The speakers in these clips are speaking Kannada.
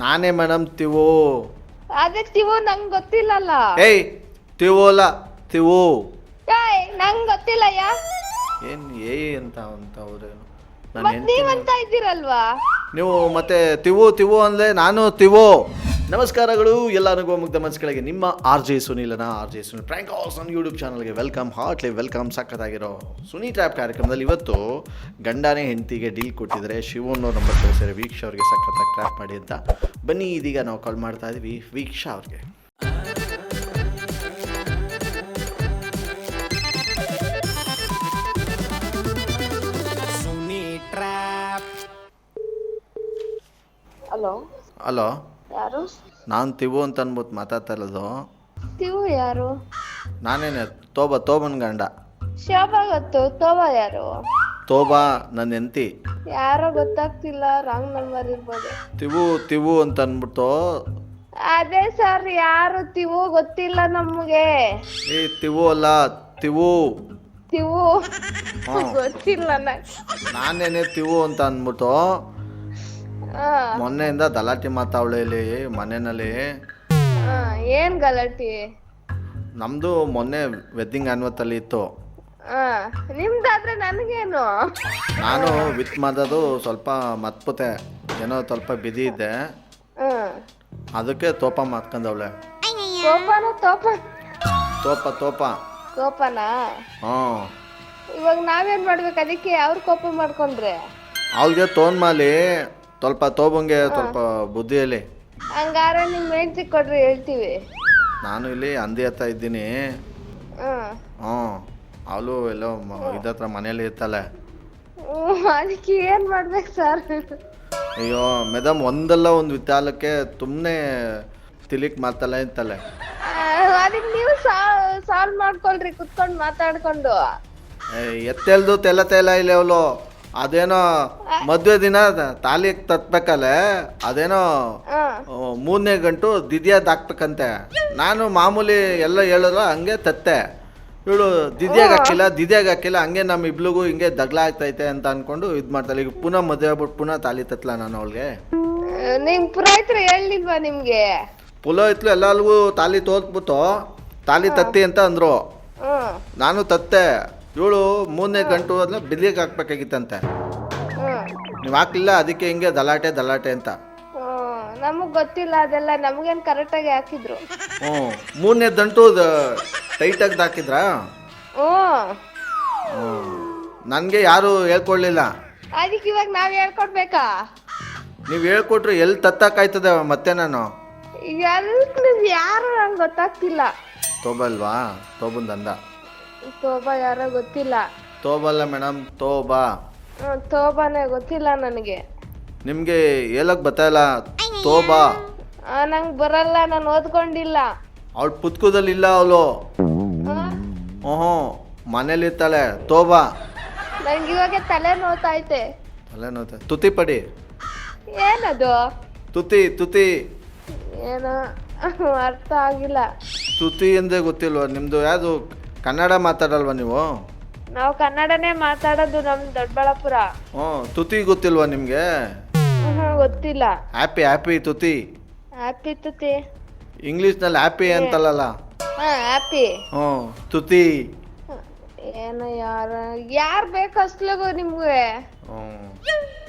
ನಾನೇ ಮೇಡಮ್ ತಿವು. ಅದೇ ತಿವು ನಂಗ್ ಗೊತ್ತಿಲ್ಲಲ್ಲ. ಏಯ್ ತಿವೋಲ ತಿವು. ಏಯ್ ನಂಗ್ ಗೊತ್ತಿಲ್ಲಯ್ಯ. ಏನ್ ಏ ಅಂತ ಅಂತ ಅವ್ರೇನು ನಾನು ಮತ್ ನೀವಂತ ಇದ್ದೀರಲ್ವಾ? ನೀವು ಮತ್ತೆ ತಿವು ತಿವು ಅಂದ್ರೆ ನಾನು ತಿವು. ನಮಸ್ಕಾರಗಳು ಎಲ್ಲ ಅನುಭವ ಮುಗ್ಧ ಮನಸ್ಸುಗಳಿಗೆ ನಿಮ್ಮ ಆರ್ ಜೆ ಸುನೀಲನ ಆರ್ ಜೆ ಸುನೀಲ್ ಪ್ರ್ಯಾಂಕ್ ನನ್ನ ಯೂಟ್ಯೂಬ್ ಚಾನಲ್ಗೆ ವೆಲ್ಕಮ್ ಹಾಟ್ಲಿ ವೆಲ್ಕಮ್ ಸಕ್ಕತ್ತಾಗಿರೋ ಸುನಿ ಟ್ಯಾಪ್ ಕಾರ್ಯಕ್ರಮದಲ್ಲಿ ಇವತ್ತು ಗಂಡನೇ ಹೆಂಡತಿಗೆ ಡೀಲ್ ಕೊಟ್ಟಿದ್ದಾರೆ ಶಿವಣ್ಣವ್ರ ನಂಬರ್ ಕಳಿಸಿದ್ರೆ ವೀಕ್ಷಾ ಅವ್ರಿಗೆ ಸಖತ್ತಾಗಿ ಟ್ರ್ಯಾಪ್ ಮಾಡಿ ಅಂತ. ಬನ್ನಿ ಇದೀಗ ನಾವು ಕಾಲ್ ಮಾಡ್ತಾ ಇದೀವಿ ವೀಕ್ಷಾ ಅವ್ರಿಗೆ. ಹಲೋ ಹಲೋ ಯಾರು? ನಾನು ತಿವು ಅಂತ ಅನ್ಬಿಟ್ಟು ಮಾತಾಡ್ತಾ ಇರೋದು ತಿವು ಯಾರು? ನಾನೇನೆ ತೋಬ ತೋಬನ್ ಗಂಡ. ಶೋಭಾ ಗೊತ್ತು ತೋಬಾ ಯಾರು? ತೋಬಾ ನನ್ನ ಹೆಂಡತಿ. ಯಾರೋ ಗೊತ್ತಾಗ್ತಿಲ್ಲ ರಾಂಗ್ ನಂಬರ್ ಇರ್ಬೋದು. ತಿವು ತಿವು ಅಂತ ಅಂದ್ಬಿಟ್ಟು ಅದೇ ಸರ್ ಯಾರು ತಿವು ಗೊತ್ತಿಲ್ಲ ನಮಗೆ. ಏ ತಿವು ಅಲ್ಲ ತಿವು. ತಿವು? ಹಾ. ಗೊತ್ತಿಲ್ಲ ನಂಗ್. ನಾನೇನೆ ತಿವು ಅಂತ ಅಂದ್ಬಿಟ್ಟು ಮೊನ್ನೆಯಿಂದ ಗಲಾಟೆ ಮಾತಾವಳೆ ಇಲ್ಲಿ ಮನೆಯಲ್ಲಿ. ಏನ್ ಗಲಾಟಿ? ನಮ್ದು ಮೊನ್ನೆ ವೆಡ್ಡಿಂಗ್ ಆನ್ವತ್ತಲ್ಲಿ ಇತ್ತು. ನಿಮ್ದಾದ್ರೆ ನನಗೇನು? ನಾನು ವಿತ್ ಮಾಡೋದು ಸ್ವಲ್ಪ ಮತ್ಪುತೆ ಏನೋ ಸ್ವಲ್ಪ ಬಿದಿ ಇದ್ದೆ. ಅದಕ್ಕೆ ತೋಪ ಮಾತ್ಕೊಂಡವಳೆ ತೋಪ? ತೋಪ ತೋಪ. ಕೋಪನಾ ಹ್ಞೂ ಇವಾಗ ನಾವೇನ್ ಮಾಡ್ಬೇಕು? ಅದಕ್ಕೆ ಅವ್ರ ಕೋಪ ಮಾಡ್ಕೊಂಡ್ರೆ? ಅವಳಿಗೆ ತೋನ್ ಮಾಲಿ. ಸ್ವಲ್ಪ ತೋಬಂಗೆ ಸ್ವಲ್ಪ ಬುದ್ಧಿಯಲ್ಲಿ. ಹಂಗಾರೆ ನಿಮ್ಮ ಹೆಂಡತಿ ಕೊಡ್ರಿ ಹೇಳ್ತೀವಿ. ನಾನು ಇಲ್ಲಿ ಅಂದಿ ಹತ್ತ ಇದ್ದೀನಿ. ಹಾ. ಹ್ಞೂ ಅವಳು ಎಲ್ಲೋ ಮ- ಇದತ್ರ ಮನೇಲಿ ಇರ್ತಾಳೆ. ಅದಕ್ಕೆ ಏನು ಮಾಡ್ಬೇಕು ಸರ್? ಅಯ್ಯೋ ಮೇಡಮ್ ಒಂದಲ್ಲ ಒಂದು ವಿತಾಲಕ್ಕೆ ತುಮ್ನೆ ತಿಲಿಕ್ ಮಾತಲ್ಲ ಇರ್ತಾಳೆ ಅದಕ್ಕೆ ನೀವು ಸಾಲ್ವ್ ಮಾಡ್ಕೊಳ್ರಿ ಕುತ್ಕೊಂಡು ಮಾತಾಡ್ಕೊಂಡು. ಎತ್ತೆಲ್ದು ತೆಲ ತೆಲ ಇಲ್ಲ ಅವಳು ಅದೇನೋ ಮದ್ವೆ ದಿನ ತಾಲಿ ತತ್ಬೇಕಲ್ಲ ಅದೇನೋ ಮೂರನೇ ಗಂಟು ದಿದ್ಯಾದ ಹಾಕ್ಬೇಕಂತೆ ನಾನು ಮಾಮೂಲಿ ಎಲ್ಲ ಹೇಳಿದ್ರು ಹಂಗೆ ತತ್ತೆ. ಇವಳು ದಿದ್ಯಾಗ ಹಾಕಿಲ್ಲ ದಿದ್ಯಾಗ ಹಾಕಿಲ್ಲ ಹಂಗೆ ನಮ್ಮ ಇಬ್ಳಿಗೂ ಹಿಂಗೆ ದಗ್ಲ ಆಗ್ತೈತೆ ಅಂತ ಅನ್ಕೊಂಡು ಇದು ಮಾಡ್ತಾಳೆ. ಈಗ ಪುನಃ ಮದುವೆ ಆಗ್ಬಿಟ್ಟು ಪುನಃ ತಾಲಿ ತತ್ಲ ನಾನು ಅವಳಿಗೆ. ನಿಮ್ ಪುರೋಹಿತರು ಹೇಳಿಲ್ವಾ ನಿಮ್ಗೆ? ಪುಲೋ ಇತ್ಲು ಎಲ್ಲರಿಗೂ ತಾಲಿ ತೋತ್ಬಿಟ್ಟು ತಾಲಿ ತತ್ತಿ ಅಂತ ಅಂದ್ರು. ನಾನು ತತ್ತೆ. ಇವಳು ಮೂರನೇ ಗಂಟು ಅದನ್ನ ಬಿಲ್ಲಿಗೆ ಹಾಕ್ಬೇಕಾಗಿತ್ತಂತೆ. ಹ್ಮ್. ನೀವು ಹಾಕ್ಲಿಲ್ಲ ಅದಕ್ಕೆ ಹಿಂಗೆ ದಲಾಟೆ ದಲಾಟೆ ಅಂತ. ಹ್ಮ್. ನಮಗ್ ಗೊತ್ತಿಲ್ಲ ಅದೆಲ್ಲ ನಮಗೇನ್ ಕರೆಕ್ಟ್ ಆಗಿ ಹಾಕಿದ್ರು. ಹ್ಞೂ ಮೂರನೇ ದಂಟು ಟೈಟ್ ಹಾಕಿದ್ರಾ? ಹ್ಮ್. ನನಗೆ ಯಾರು ಹೇಳ್ಕೊಡ್ಲಿಲ್ಲ. ಅದಕ್ಕೆ ಇವಾಗ ನಾವ್ ಹೇಳ್ಕೊಡ್ಬೇಕಾ? ನೀವು ಹೇಳ್ಕೊಟ್ರೆ ಎಲ್ಲಿ ತತ್ತಕ್ಕಾಯ್ತದೆ ಮತ್ತೆ ನಾನು? ನೀವ್ ಯಾರು ನಂಗೆ ಗೊತ್ತಾಗ್ತಿಲ್ಲ. ತೊಬಲ್ವಾ? ತೊಬಂದಂದ ತೋಬಾ ಯಾರೋ ಗೊತ್ತಿಲ್ಲ. ತೋಬಲ್ಲ ಮೇಡಮ್ ತೋಬಾ. ಹ್ಮ್, ತೋಬಾನೇ ಗೊತ್ತಿಲ್ಲ ನನಗೆ. ನಿಮಗೆ ಹೇಳಕ್ ಬತ್ತಾಯಿಲ್ಲ ತೋಬಾ. ನಂಗೆ ಬರಲ್ಲ ನಾನು ಓದ್ಕೊಂಡಿಲ್ಲ. ಅವಳು ಪುತ್ಕದಲ್ಲಿ ಇಲ್ಲ ಅವಳು. ಓಹೋ ಮನೇಲಿ ಮನೇಲಿರ್ತಾಳೆ ತೋಬಾ. ನಂಗೆ ಇವಾಗ ತಲೆ ನೋತೈತೆ ತಲೆ ನೋತೆ ತುತಿ ಪಡಿ. ಏನದು? ತುತಿ ತುತಿ. ಏನೋ ಅರ್ಥ ಆಗಿಲ್ಲ. ತುತಿ ಎಂದೇ ಗೊತ್ತಿಲ್ವಾ? ನಿಮ್ಮದು ಯಾವುದು ಕನ್ನಡ ಮಾತಾಡಲ್ವಾ ನೀವು? ನಾವು ಕನ್ನಡನೇ ಮಾತಾಡೋದು ನಮ್ ದೊಡ್ಡಬಳ್ಳಾಪುರ. ಹ್ಞೂ ತುತಿ ಗೊತ್ತಿಲ್ವಾ ನಿಮಗೆ? ಹ್ಮ್, ಗೊತ್ತಿಲ್ಲ. ಹ್ಯಾಪಿ ಹ್ಯಾಪಿ ತುತಿ. ಹ್ಯಾಪಿ ತುತಿ. ಇಂಗ್ಲೀಷ್ನಲ್ಲಿ ಹ್ಯಾಪಿ ಅಂತಲ್ಲಲ್ಲ? ಹಾ ಹ್ಯಾಪಿ. ಹ್ಞೂ ತುತಿ. ಏನು ಯಾರ ಯಾರ್ ಬೇಕು ಅಸ್ಲಗು ನಿಮ್ಗೆ? ಹ್ಞೂ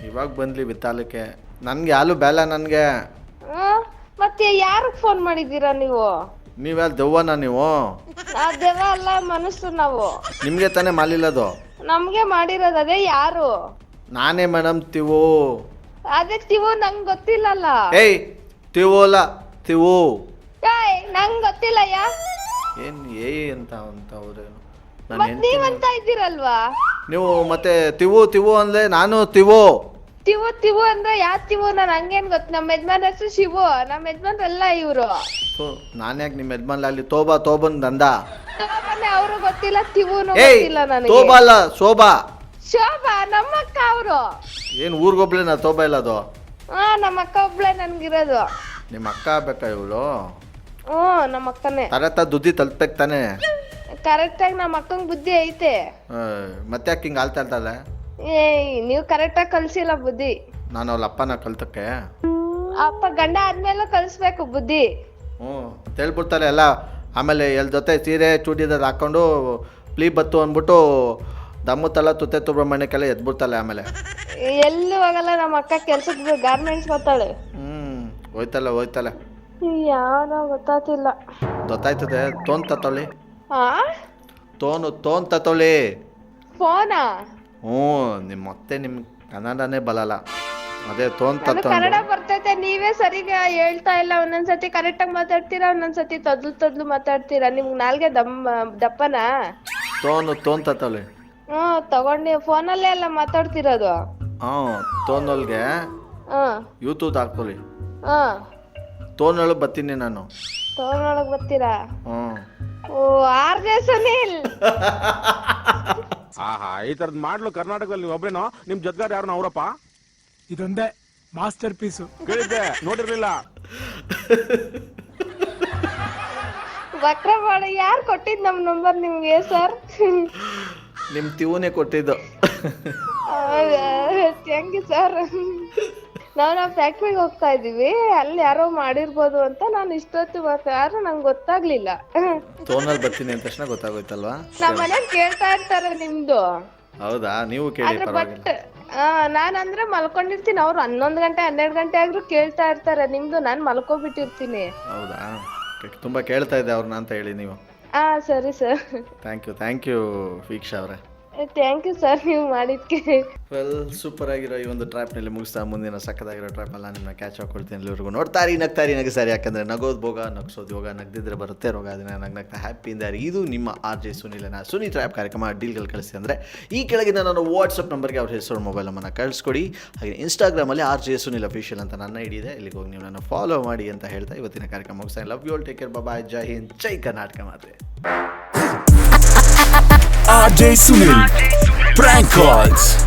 ಇವಾಗ ಬಂದ್ಲಿ ಬಿತ್ತಾಲಕ್ಕೆ. ನನಗೆ ಯಾರು ಬೇಡ ನನಗೆ. ಹ್ಮ್? ಮತ್ತೆ ಯಾರಿಗೆ ಫೋನ್ ಮಾಡಿದ್ದೀರಾ ನೀವು? ನೀವ್ಯಾರು ದೆವ್ವನ ನೀವು? ಆ ದೆವ್ವ ಅಲ್ಲ ಮನಸ್ಸು ನಾವು. ನಿಮಗೆ ತಾನೇ ಮಾಲಿಲ್ಲದು? ನಮ್ಗೆ ಮಾಡಿರೋದು ಅದೇ ಯಾರು? ನಾನೇ ಮೇಡಮ್ ತಿವು. ಅದೇ ತಿವು ನಂಗ್ ಗೊತ್ತಿಲ್ಲಲ್ಲ. ಏಯ್ ತಿವೋಲ ತಿವು. ಏಯ್ ನಂಗ್ ಗೊತ್ತಿಲ್ಲಯ್ಯ. ಏನು ಏಯ್ ಅಂತ ಅಂತ ಅವ್ರೇನು? ನಾನು ಮತ್ ನೀವಂತ ಇದ್ದೀರಲ್ವಾ? ನೀವು ಮತ್ತೆ ತಿವು ತಿವು ಅಂದ್ರೆ ನಾನು ತಿವು. ತಿವು ತಿವು ಅಂದ್ರೆ ಯಾ ತಿವು? ನಾನ್ ಹಂಗೇನ್ ಗೊತ್ತು ನಮ್ಮ ಯಜಮಾನ್ ಹೆಸರು ಶಿವು. ನಮ್ಮ ಯಜಮಾನ್ರೆಲ್ಲ ಇವ್ರು. ಸೊ ನಾನ್ಯಾಕೆ ನಿಮ್ಮ ಯಜಮಾನ್ಲ ಅಲ್ಲಿ ತೋಬಾ ತೋಬನ್ ದಂದ ಅವರು ಗೊತ್ತಿಲ್ಲ ತಿವುನು ಏಯ್ ಗೊತ್ತಿಲ್ಲ ನನಗೆ. ತೋಬಾ ಅಲ್ಲ ಶೋಭಾ ಶೋಭಾ ನಮ್ಮ ಅಕ್ಕ ಅವರು. ಏನು ನಾ ತೋಬಾ ಇಲ್ಲ ಅದು ಹಾ ನಮ್ಮ ಅಕ್ಕ ಒಬ್ಳೆ ನನ್ಗಿರೋದು. ನಿಮ್ಮ ಅಕ್ಕ ಆಗ್ಬೇಕಾ ಇವಳು? ಹ್ಮ್ ನಮ್ಮ ಅಕ್ಕನೇ ತರತ್ತ ದುದ್ದಿ ತಲುಪಬೇಕು ತಾನೇ? ಕರೆಕ್ಟ್ ಆಗಿ ನಮ್ಮ ಅಕ್ಕಂಗ್ ಬುದ್ಧಿ ಐತೆ. ಹಾ ಮತ್ತೆ ಯಾಕೆ ಹಿಂಗೆ ಆಲ್ತಾ ಇರ್ತಾಳೆ? ಏಯ್ ನೀವು ಕರೆಕ್ಟ್ ಆಗಿ ಕಲ್ಸಿಲ್ಲ ಬುದ್ಧಿ. ನಾನು ಅವ್ಳ ಅಪ್ಪನ ಕಲ್ತಕ್ಕೆ. ಅಪ್ಪ ಗಂಡ ಆದ್ಮೇಲೆ ಕಲಿಸ್ಬೇಕು ಬುದ್ಧಿ. ಹ್ಞೂ ಹೇಳ್ಬಿಡ್ತಾರೆ ಎಲ್ಲ. ಆಮೇಲೆ ಎಲ್ ಜೊತೆ ಸೀರೆ ಚೂಡಿದಾರ ಹಾಕೊಂಡು ಪ್ಲೀ ಬತ್ತು ಅಂದ್ಬಿಟ್ಟು ದಮ್ಮು ತಲ ತುತ್ತೆ ಸುಬ್ರಹ್ಮಣ್ಯಕ್ಕೆಲ್ಲ ಎದ್ಬಿಡ್ತಾಳೆ ಆಮೇಲೆ. ಎಲ್ಲಿ ಹೋಗಲ್ಲ ನಮ್ಮ ಅಕ್ಕ ಕೆಲ್ಸಕ್ಕೆ ಗಾರ್ಮೆಂಟ್ಸ್ ಬರ್ತಾಳೆ ಹ್ಞೂ ಹೋಯ್ತಲ್ಲ ಹೋಯ್ತಲ್ಲ. ಯಾವನ ಗೊತ್ತಾತಿಲ್ಲ. ಗೊತ್ತಾಯ್ತದೆ ತೋನ್ ಆ? ತೋನು ತೋನ್ ಫೋನಾ? ಹ್ಞೂ ನಿಮ್ಮ ಮತ್ತೆ ನಿಮ್ಮ ಕನ್ನಡನೇ ಬಲಲ್ಲ. ಅದೇ ತೋನ್ ನಾನು ಕನ್ನಡ ಬರ್ತೈತೆ ನೀವೇ ಸರಿಗ ಹೇಳ್ತಾ ಇಲ್ಲ ಒಂದೊಂದ್ಸತಿ ಕರೆಕ್ಟ್ ಆಗಿ ಮಾತಾಡ್ತೀರಾ ಒಂದೊಂದ್ಸತಿ ತದ್ಲು ತದ್ಲು ಮಾತಾಡ್ತೀರಾ? ನಿಮ್ಗ್ ನಾಲ್ಗೆ ದಮ್ಮ ದಪ್ಪನಾ? ತೋನು ತೋನ್ ತತ್ತೊಳಿ ಹ್ಮ್ ತಗೊಂಡು ಫೋನಲ್ಲೇ ಎಲ್ಲ ಮಾತಾಡ್ತಿರೋದು. ಹ್ಞೂ ತೋನಲ್ಗೆ ಹ್ಮ್ ಯೂಟ್ಯೂಬ್ ಹಾಕ್ಕೊಳ್ಳಿ. ಹ್ಮ್ ತೋನೊಳಗೆ ಬರ್ತೀನಿ ನಾನು. ತಗೊಂಡೊಳಗ್ ಬರ್ತೀರಾ? ಹ್ಞೂ. O R J Sunil. ಆಹಾ ಈ ತರದ್ ಮಾಡ್ಲು ಕರ್ನಾಟಕದಲ್ಲಿ ನೀವು ಒಬ್ರೇನೋ? ನಿಮ್ ಜೊತೆಗಾರ ಯಾರು ಅವರಪ್ಪ? ಇದೊಂದೇ ಮಾಸ್ಟರ್ ಪೀಸು. ಕೇಳಿದ್ದೆ ನೋಡಿರ್ಲಿಲ್ಲ. ವಕ್ರ ಯಾರು ಯಾರ್ ಕೊಟ್ಟಿದ್ ನಮ್ ನಂಬರ್ ನಿಮ್ಗೆ ಸರ್ ನಿಮ್ಮ ತಿವನೇ ಕೊಟ್ಟಿದ್ದು. ಹೆಂಗೆ ಯು ಸರ್ ನಾವು ನಾವ್ ಫ್ಯಾಕ್ಟ್ರಿಗೆ ಹೋಗ್ತಾ ಇದೀವಿ ಅಲ್ಲಿ ಯಾರೋ ಮಾಡಿರ್ಬೋದು ಅಂತ ನಾನು ಇಷ್ಟೊತ್ತು ಯಾರು ನಂಗೆ ಗೊತ್ತಾಗ್ಲಿಲ್ಲ. ತೋನಲ್ಲಿ ಬರ್ತೀನಿ ಅಂದ ತಕ್ಷಣ ಗೊತ್ತಾಗೋಯ್ತಲ್ವಾ? ನಮ್ಮ ಮನೆಗ್ ಕೇಳ್ತಾ ಇರ್ತಾರೆ ನಿಮ್ದು. ಹೌದಾ? ನೀವು ಕೇಳಿ ಆದ್ರೆ ಪರವಾಗಿಲ್ಲ. ಬಟ್ ನಾನ್ ಅಂದ್ರೆ ಮಲ್ಕೊಂಡಿರ್ತೀನಿ. ಅವ್ರು ಹನ್ನೊಂದ್ ಗಂಟೆ ಹನ್ನೆರಡು ಗಂಟೆ ಆದ್ರೂ ಕೇಳ್ತಾ ಇರ್ತಾರೆ. ನಿಮ್ದು ನಾನ್ ಮಲ್ಕೊಬಿಟ್ಟಿರ್ತೀನಿ. ಹೌದಾ? ತುಂಬಾ ಕೇಳ್ತಾ ಇದೆ ಅವ್ರನ್ನ ಅಂತ ಹೇಳಿ ನೀವು. ಹಾ ಸರಿ sir. Thank you thank you Veeksha ಅವರೇ. ಥ್ಯಾಂಕ್ ಯು ಸರ್ ನೀವು ಮಾಡಿದ್ಕೆ. ವೆಲ್ ಸೂಪರ್ ಆಗಿರೋ ಈ ಒಂದು ಟ್ರ್ಯಾಪ್ನಲ್ಲಿ ಮುಗಿಸ್ತಾ ಮುಂದಿನ ಸಕ್ಕದಾಗಿರೋ ನಾನು ನಿಮ್ಮನ್ನ ಕ್ಯಾಚ್ ಹಾಕೊಳ್ತೀನಿ ಎಲ್ಲರಿಗೂ ನೋಡ್ತಾರಿ ನಗ್ತಾರಿ ನಗ ಸರಿ ಯಾಕಂದರೆ ನಗೋದು ಭೋಗ, ನಗ್ಸೋದು ಯೋಗ, ನಗ್ದಿದ್ರೆ ಬರುತ್ತೆ ರೋಗ ಅದನ್ನ ನಗ್ ನಗ್ತಾ ಹ್ಯಾಪಿ ಇಂದ ಇದು ನಿಮ್ಮ ಆರ್ ಜೆ ಸುನಿಲನ ಸುನಿ ಟ್ರ್ಯಾಪ್ ಕಾರ್ಯಕ್ರಮ ಡೀಲ್ಗಳು ಕಳಿಸಿ ಅಂದರೆ, ಈ ಕೆಳಗಿನ ನಾನು ವಾಟ್ಸಪ್ ನಂಬರ್ಗೆ ಅವ್ರ ಹೆಸರು ಮೊಬೈಲ್ ನಂಬರ್ನ ಕಳಿಸ್ಕೊಡಿ. ಹಾಗೆ ಇನ್ಸ್ಟಾಗ್ರಾಮಲ್ಲಿ ಆರ್ ಜೆ ಸುನಿಲ್ ಅಫಿಷಿಯಲ್ ಅಂತ ನನ್ನ ಹಿಡಿದೆ ಇಲ್ಲಿಗೆ ಹೋಗಿ ನೀವು ನನ್ನ ಫಾಲೋ ಮಾಡಿ ಅಂತ ಹೇಳ್ತಾ ಇವತ್ತಿನ ಕಾರ್ಯಕ್ರಮ ಮುಗಿಸ್ತಾ love you take care bye Jai Hind Jai Karnataka ಮಾತೆ. RJ Sunil. Prank calls.